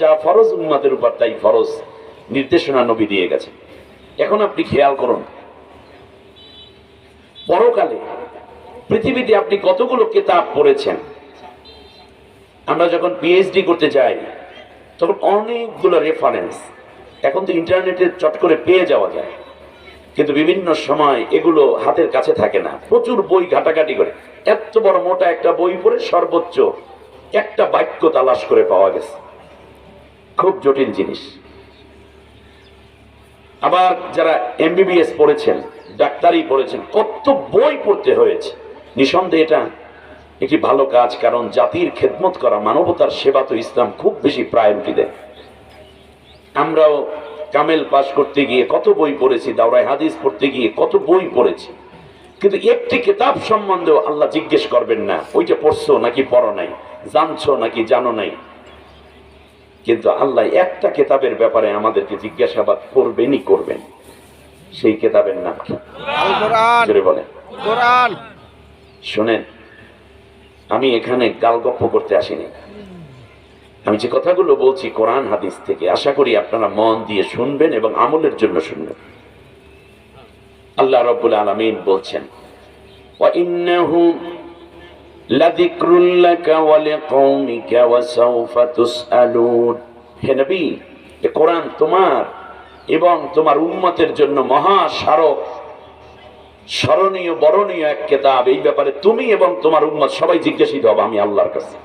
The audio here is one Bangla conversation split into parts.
যা ফরজ উম্মাদের উপর, তাই ফরজ নির্দেশনা নবী দিয়ে গেছে এখন আপনি খেয়াল করুন, পরকালে পৃথিবীতে আপনি কতগুলো কিতাব পড়েছেন? আমরা যখন পিএইচডি করতে যাই, তখন অনেকগুলো রেফারেন্স এখন তো ইন্টারনেটে চট করে পেয়ে যাওয়া যায়। কিন্তু বিভিন্ন সময় এগুলো হাতের কাছে থাকে না। প্রচুর বই ঘাটাঘাটি করে। এত বড় মোটা একটা বই পড়ে সর্বোচ্চ একটা বাক্য তালাশ করে পাওয়া গেছে। খুব জটিল জিনিস। আবার যারা এমবিবিএস পড়েছেন, ডাক্তারি পড়েছেন, কত বই পড়তে হয়েছে। নিঃসন্দেহে এটা একটি ভালো কাজ, কারণ জাতির খেদমত করা, মানবতার সেবা তো ইসলাম খুব বেশি প্রায়োরিটি দেয়। আমরাও কামেল পাশ করতে গিয়ে কত বই পড়েছি দাওরাই হাদিস পড়তে গিয়ে কত বই পড়েছি। কিন্তু একটি কিতাব সম্বন্ধেও আল্লাহ জিজ্ঞেস করবেন না, ওইটা পড়ছো নাকি পড়ো নাই? জানছো নাকি জানো নাই? কিন্তু আল্লাহ একটা কেতাবের ব্যাপারে আমাদেরকে জিজ্ঞাসাবাদ করবেনই করবেন সেই কেতাবের নাম কি আল কোরআন জোরে বলেন কোরআন শোনেন আমি এখানে গালগপ্প করতে আসিনি আমি যে কথাগুলো বলছি কোরআন হাদিস থেকে আশা করি আপনারা মন দিয়ে শুনবেন এবং আমলের জন্য শুনবেন আল্লাহ রব্বুল আলমিন বলছেন وَإِنَّهُ হে নবী এ কোরআন তোমার এবং তোমার উম্মতের জন্য মহা স্মারক স্মরণীয় বরণীয় এক কেতাব। এই ব্যাপারে তুমি এবং তোমার উম্মত সবাই জিজ্ঞাসিত হবে আমি আল্লাহর কাছে।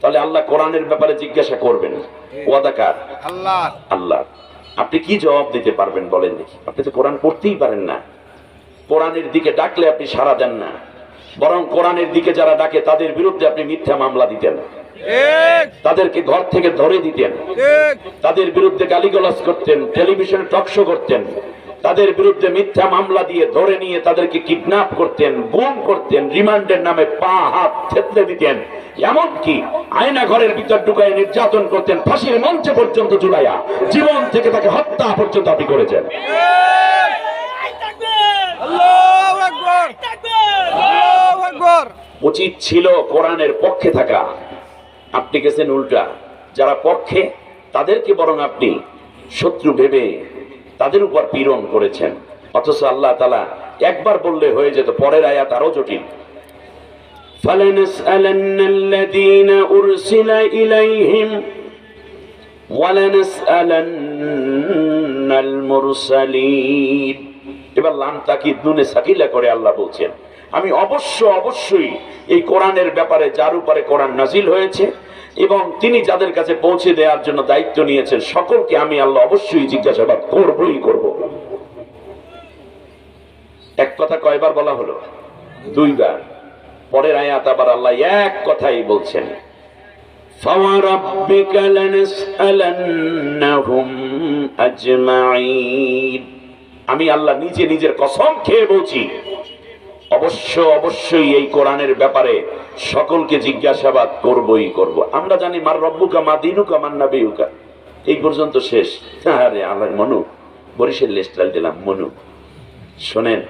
তাহলে আল্লাহ কোরআনের ব্যাপারে জিজ্ঞাসা করবেন ওয়াদাকার আল্লাহ আল্লাহ। আপনি কি জবাব দিতে পারবেন বলেন দেখি। আপনি তো কোরআন পড়তেই পারেন না। কোরআনের দিকে ডাকলে আপনি সাড়া দেন না। বরং কোরআনের দিকে যারা ডাকে তাদের বিরুদ্ধে আপনি মিথ্যা মামলা দিতেন। তাদেরকে ঘর থেকে ধরে দিতেন। তাদের বিরুদ্ধে গালিগালাজ করতেন টেলিভিশনে টকশো করতেন। তাদের বিরুদ্ধে মিথ্যা মামলা দিয়ে ধরে নিয়ে তাদেরকে কিডন্যাপ করতেন গুম করতেন রিমান্ডের নামে পা হাত থেতলে দিতেন। এমনকি আয়না ঘরের ভিতর ঢুকায় নির্যাতন করতেন ফাঁসির মঞ্চে পর্যন্ত জুলাইয়া জীবন থেকে তাকে হত্যা পর্যন্ত আপনি করেছেন আল্লাহু আকবার আল্লাহু আকবার উচিত ছিল কোরআনের পক্ষে থাকা আপনি গেছেন উল্টা যারা পক্ষে তাদেরকে বরং আপনি শত্রু ভেবে তাদের উপর পীড়ন করেছেন অথচ আল্লাহ তালা একবার বললে হয়ে যেত পরের আয়াত আরো জটিল فلنسألن الذين أرسل إليهم ولنسألن المرسلين এবার লাম তাকিদ নুনে সাকিলা করে আল্লাহ বলছেন আমি অবশ্য অবশ্যই এই কোরআনের ব্যাপারে যার উপরে কোরআন নাজিল হয়েছে এবং তিনি যাদের কাছে পৌঁছে দেওয়ার জন্য দায়িত্ব নিয়েছেন সকলকে আমি আল্লাহ অবশ্যই জিজ্ঞাসাবাদ করবই করব এক কথা কয়বার বলা হলো দুইবার পরের আয়াত আবার আল্লাহ এক কথাই বলছেন فَوَرَبِّكَ لَنَسْأَلَنَّهُمْ أَجْمَعِينَ আমি আল্লাহ নিজে নিজের কসম খেয়ে বলছি অবশ্য, অবশ্যই এই কোরআনের ব্যাপারে সকলকে জিজ্ঞাসাবাদ করবই করব। আমরা জানি, মার রব্বুকা, মা দিনুকা মান নাবিউকা। এই পর্যন্ত শেষ। আরে আল্লাহ, মনু, বরিশের লেস্টাল দিলাম, মনু। শোনেন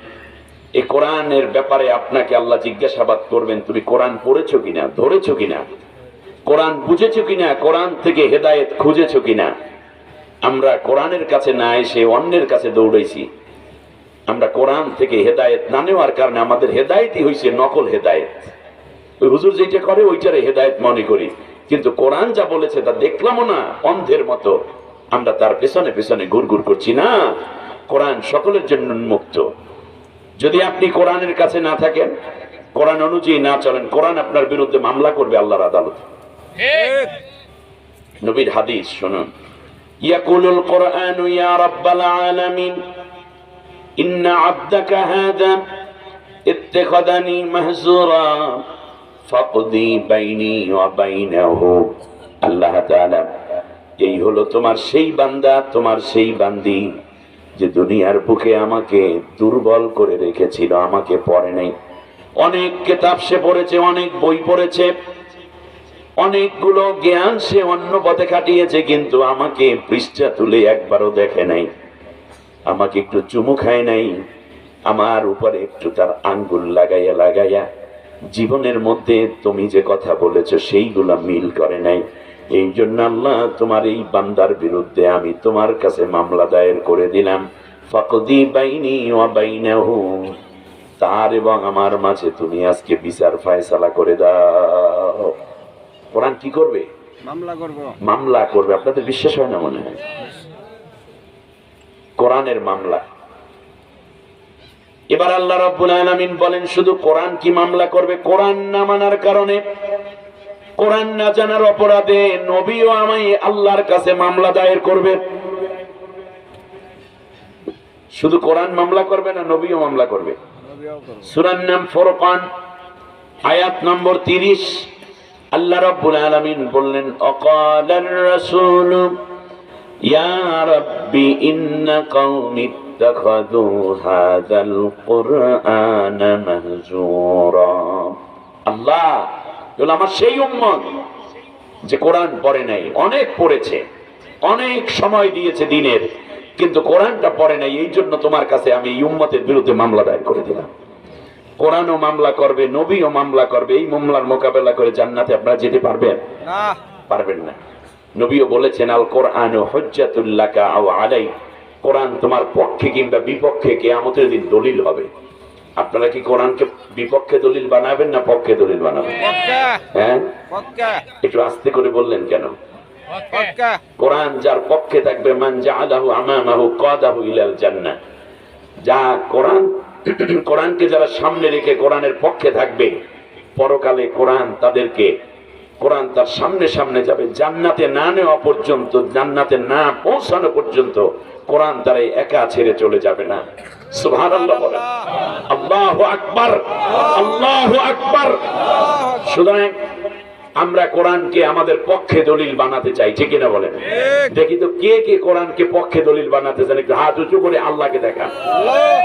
এই কোরআনের ব্যাপারে আপনাকে আল্লাহ জিজ্ঞাসাবাদ করবেন, তুমি কোরআন পড়েছো কিনা, ধরেছো কিনা? কোরআন বুঝেছ কিনা, কোরআন থেকে হেদায়েত খুঁজেছো কিনা? আমরা কোরআনের কাছে না এসে অন্যের কাছে দৌড়াইছি। আমরা কোরআন থেকে হেদায়েত না নেওয়ার কারণে আমাদের হেদায়েতই হয়েছে নকল হেদায়েত। ওই হুজুর যেটা করে ওইটারে হেদায়েত মনে করি। কিন্তু কোরআন যা বলেছে তা দেখলামও না অন্ধের মতো। আমরা তার পেছনে পেছনে ঘুরঘুর করছি না। কোরআন সকলের জন্য মুক্ত যদি আপনি কোরআনের কাছে না থাকেন কোরআন অনুযায়ী না চলেন কোরআন আপনার বিরুদ্ধে মামলা করবে আল্লাহর আদালত। নবীর হাদিস শুনুন। ইয়াকুলুল কোরআন ইয়া রাব্বাল আলামিন। আবদাকা হাদা ইত্তাখাদানি মাহজুরা ফাকদি বাইনি ওয়া বাইনাহু। আল্লাহ তাআলা এই হলো তোমার সেই বান্দা, তোমার সেই বান্দি যে দুনিয়ার বুকে আমাকে দুর্বল করে রেখেছিল, আমাকে পড়ে নাই। অনেক কিতাব সে পড়েছে, অনেক বই পড়েছে, অনেকগুলো জ্ঞান সে অন্য পথে কাটিয়েছে, কিন্তু আমাকে পৃষ্ঠা তুলে একবারও দেখে নাই। আমাকে একটু চুমু খায় নাই। আমার উপরে একটু তার আঙ্গুল লাগাইয়া লাগাইয়া জীবনের মধ্যে তুমি যে কথা বলেছ সেইগুলো মিল করে নাই। এই জন্য আল্লাহ তোমার এই বান্দার বিরুদ্ধে আমি তোমার কাছে মামলা দায়ের করে দিলাম। ফকদি বাইনি ও বাইনাহু তার এবং আমার মাঝে তুমি আজকে বিচার ফায়সালা করে দাও। কোরআন কি করবে? মামলা করব। মামলা করবে আপনাদের বিশ্বাস হয় না মনে হয়? কোরআনের মামলা। এবার আল্লাহ রাব্বুল আলামিন বলেন, শুধু কোরআন কি মামলা করবে? কোরআন না মানার কারণে। কোরআন না জানার অপরাধে নবীও আমায় আল্লাহর কাছে মামলা দায়ের করবে। শুধু কোরআন মামলা করবে না, নবীও মামলা করবে। সুরার নাম ফোরকান, আয়াত নম্বর তিরিশ। আল্লাহ রাব্বুল আলামিন বললেন, অকালার রাসূল রাব্বি ইন্না কওমি ইত্তাখাযু হাযাল কুরআন মাহজুরা। আল্লাহ বলে আমার সেই উম্মত যে কোরআন পড়ে নাই অনেক পড়েছে অনেক সময় দিয়েছে দিনের কিন্তু কোরআনটা পড়ে নাই এই জন্য তোমার কাছে আমি এই উম্মতের বিরুদ্ধে মামলা দায়ের করে দিলাম। কোরআনও মামলা করবে নবীও মামলা করবে এই মামলার মোকাবেলা করে জান্নাতে আপনারা যেতে পারবেন? না। পারবেন না। নবীও বলেছেন আল কোরআন হজ্জাতুল্লাকা আও আলাই কোরআন তোমার পক্ষে কিংবা বিপক্ষে কে কেয়ামতের দিন দলিল হবে। আপনারা কি কোরআনকে বিপক্ষে দলিল বানাবেন না পক্ষে দলিল বানাবেন? হ্যাঁ? একটু আস্তে করে বললেন কেন? কোরআন যার পক্ষে থাকবে মান জাআলাহু আমামাহু কাদাহু ইলাল জান্নাহ। যা কোরআন কোরআনকে যারা সামনে রেখে কোরআনের পক্ষে থাকবে পরকালে কোরআন তাদেরকে কোরআন তার সামনে সামনে যাবে। জান্নাতে না নেওয়া পর্যন্ত জান্নাতে না পৌঁছানো পর্যন্ত কোরআন তারা একা ছেড়ে চলে যাবে না। সুবহানাল্লাহ বলেন। আল্লাহু আকবার। আল্লাহু সুতরাং আমরা কোরআনকে আমাদের পক্ষে দলিল বানাতে চাই ঠিক কিনা বলেন? ঠিক। দেখি তো কে কে কোরআনকে পক্ষে দলিল বানাতে চান একটু হাত উঁচু করে আল্লাহকে দেখা আল্লাহ